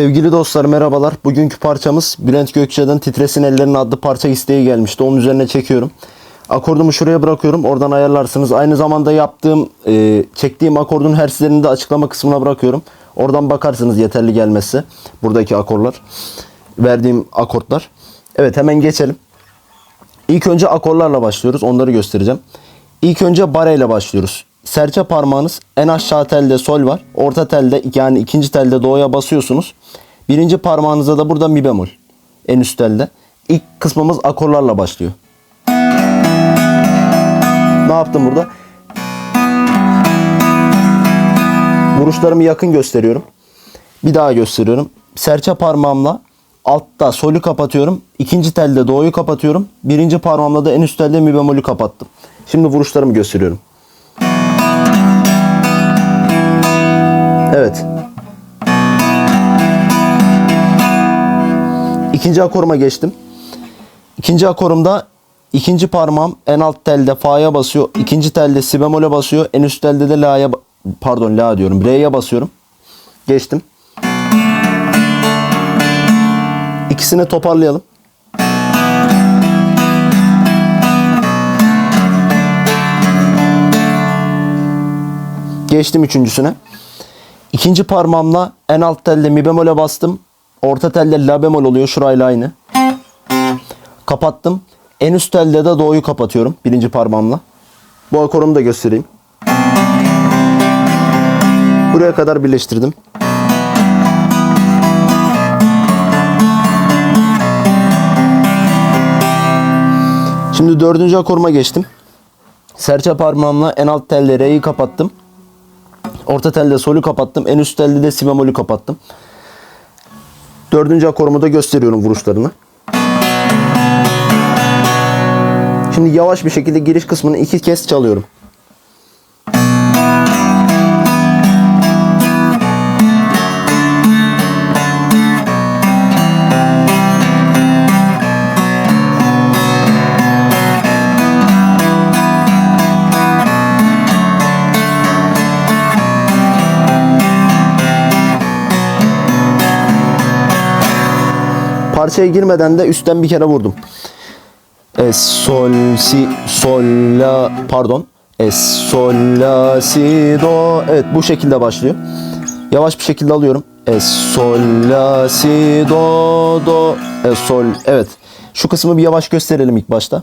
Sevgili dostlar merhabalar. Bugünkü parçamız Bülent Gökçe'den Titresin Ellerin adlı parça isteği gelmişti. Onun üzerine çekiyorum. Akordumu şuraya bırakıyorum. Oradan ayarlarsınız. Aynı zamanda yaptığım, e, çektiğim akordun herslerini de açıklama kısmına bırakıyorum. Oradan bakarsınız yeterli gelmezse. Buradaki akorlar. Verdiğim akortlar. Evet hemen geçelim. İlk önce akorlarla başlıyoruz. Onları göstereceğim. İlk önce bare ile başlıyoruz. Serçe parmağınız en aşağı telde sol var. Orta telde yani ikinci telde do'ya basıyorsunuz. Birinci parmağınızda da burada mi bemol. En üst telde. İlk kısmımız akorlarla başlıyor. Ne yaptım burada? Vuruşlarımı yakın gösteriyorum. Bir daha gösteriyorum. Serçe parmağımla altta solü kapatıyorum. İkinci telde do'yu kapatıyorum. Birinci parmağımla da en üst telde mi bemolü kapattım. Şimdi vuruşlarımı gösteriyorum. İkinci akoruma geçtim. İkinci akorumda ikinci parmağım en alt telde fa'ya basıyor. İkinci telde si bemole basıyor. En üst telde de la'ya pardon la diyorum. Re'ye basıyorum. Geçtim. İkisini toparlayalım. Geçtim üçüncüsüne. İkinci parmağımla en alt telde mi bemole bastım. Orta telde la bemol oluyor. Şurayla aynı. Kapattım. En üst telde de do'yu kapatıyorum. Birinci parmağımla. Bu akorumu da göstereyim. Buraya kadar birleştirdim. Şimdi dördüncü akoruma geçtim. Serçe parmağımla en alt telde re'yi kapattım. Orta telde solü kapattım. En üst telde de si bemolü kapattım. Dördüncü akorumu da gösteriyorum vuruşlarını. Şimdi yavaş bir şekilde giriş kısmını iki kez çalıyorum. Parçaya girmeden de üstten bir kere vurdum. Es sol si sol la pardon. Es sol la si do. Evet bu şekilde başlıyor. Yavaş bir şekilde alıyorum. Es sol la si do do. Es sol. Evet. Şu kısmı bir yavaş gösterelim ilk başta.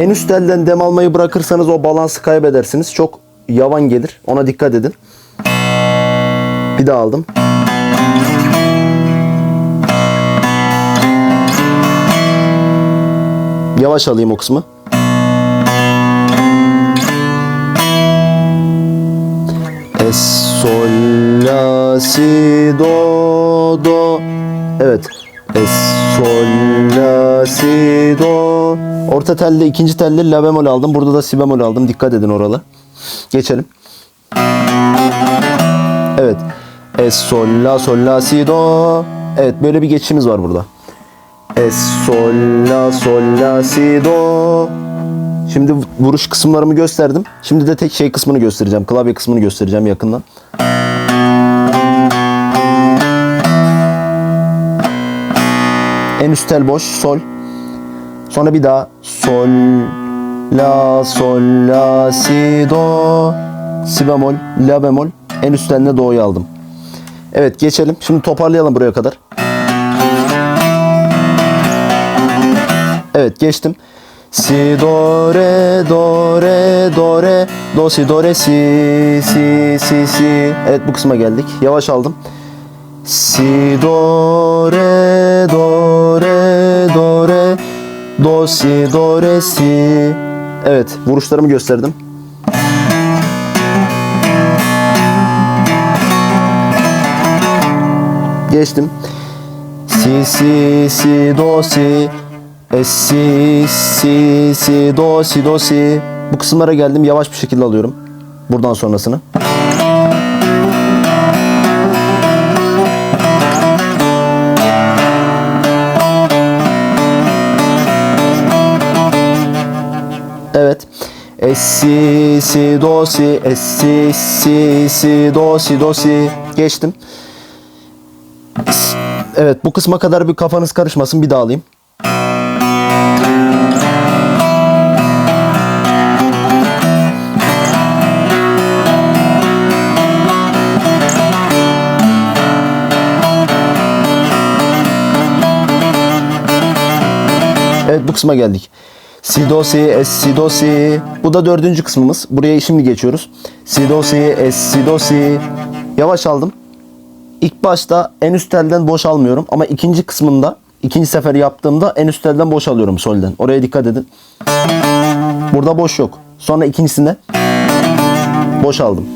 En üst elden dem almayı bırakırsanız o balansı kaybedersiniz. Çok yavan gelir. Ona dikkat edin. Bir daha aldım. Yavaş alayım o kısmı. Es sol la si do do. Evet. Es sol la si do. Orta telde ikinci telde la bemol aldım. Burada da si bemol aldım. Dikkat edin oralı. Geçelim. Evet. Es sol la sol la si do. Evet böyle bir geçişimiz var burada. Es sol la sol la si do. Şimdi vuruş kısımlarımı gösterdim. Şimdi de tek şey kısmını göstereceğim. Klavye kısmını göstereceğim yakından. En üst tel boş sol. Sonra bir daha sol la sol la si do si bemol la bemol en üstten de do'yu aldım. Evet geçelim. Şimdi toparlayalım buraya kadar. Evet geçtim. Si do re do re do re do si do re si si si si. Evet bu kısma geldik. Yavaş aldım. Si do re do re do re do si do re si. Evet vuruşlarımı gösterdim. Geçtim. Si si si do si e si si si do si do si. Bu kısımlara geldim. Yavaş bir şekilde alıyorum. Buradan sonrasını. Evet. Es si si do si es si si si do si do si geçtim. Evet bu kısma kadar bir kafanız karışmasın bir daha alayım. Evet bu kısma geldik. Si do si es si do si. Bu da dördüncü kısmımız. Buraya şimdi geçiyoruz. Si do si es si do si. Yavaş aldım. İlk başta en üst telden boş almıyorum ama ikinci kısmında ikinci sefer yaptığımda en üst telden boş alıyorum solden. Oraya dikkat edin. Burada boş yok. Sonra ikincisinde boş aldım.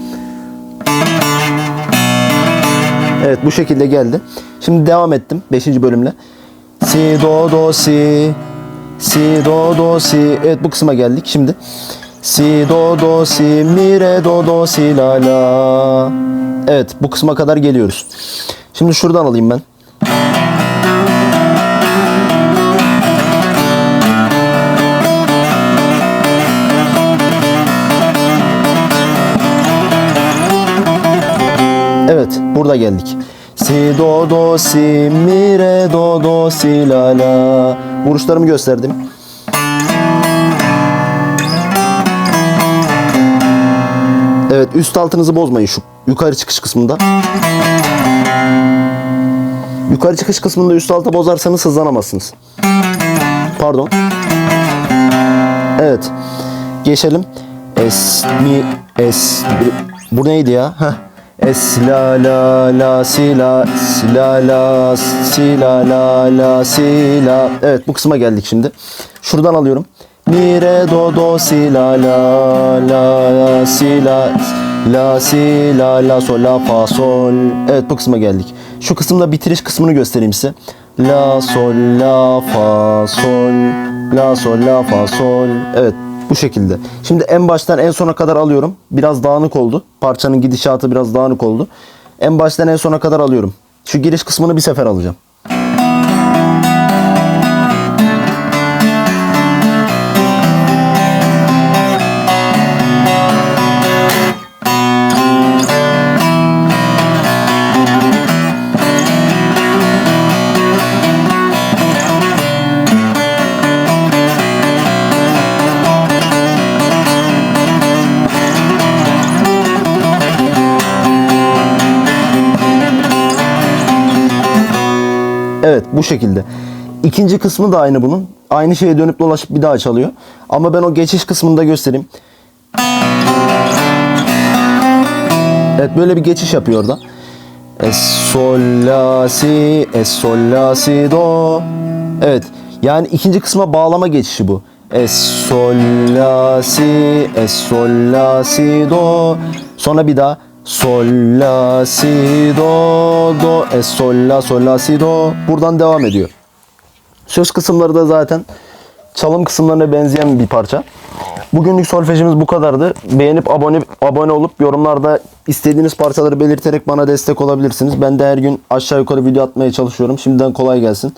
Evet bu şekilde geldi. Şimdi devam ettim 5. bölümle. Si do do si si do do si evet bu kısma geldik şimdi. Si do do si mi re do do si la la. Evet bu kısma kadar geliyoruz. Şimdi şuradan alayım ben. Evet, burada geldik. Si do do si mi re do do si la la. Vuruşlarımı gösterdim. Evet, üst altınızı bozmayın şu yukarı çıkış kısmında. Yukarı çıkış kısmında üst alta bozarsanız hızlanamazsınız. Pardon. Evet. Geçelim. Es mi es bu neydi ya? Heh. Es la la la si la si la la si la la la si la. Evet bu kısma geldik şimdi. Şuradan alıyorum. Mi re do do si la la la la si la la si la la sol la fa sol. Evet bu kısma geldik. Şu kısımda bitiriş kısmını göstereyim size. La sol la fa sol la sol la fa sol. Evet bu şekilde. Şimdi en baştan en sona kadar alıyorum. Biraz dağınık oldu. Parçanın gidişatı biraz dağınık oldu. En baştan en sona kadar alıyorum. Şu giriş kısmını bir sefer alacağım. Evet bu şekilde. İkinci kısmı da aynı bunun. Aynı şeye dönüp dolaşıp bir daha çalıyor. Ama ben o geçiş kısmını da göstereyim. Evet böyle bir geçiş yapıyor orada. Es sol la si es sol la si do. Evet yani ikinci kısma bağlama geçişi bu. Es sol la si es sol la si do. Sonra bir daha sol la si do do es sol la sol la si do. Buradan devam ediyor. Söz kısımları da zaten çalım kısımlarına benzeyen bir parça. Bugünlük solfejimiz bu kadardı. Beğenip abone abone olup yorumlarda istediğiniz parçaları belirterek bana destek olabilirsiniz. Ben de her gün aşağı yukarı video atmaya çalışıyorum. Şimdiden kolay gelsin.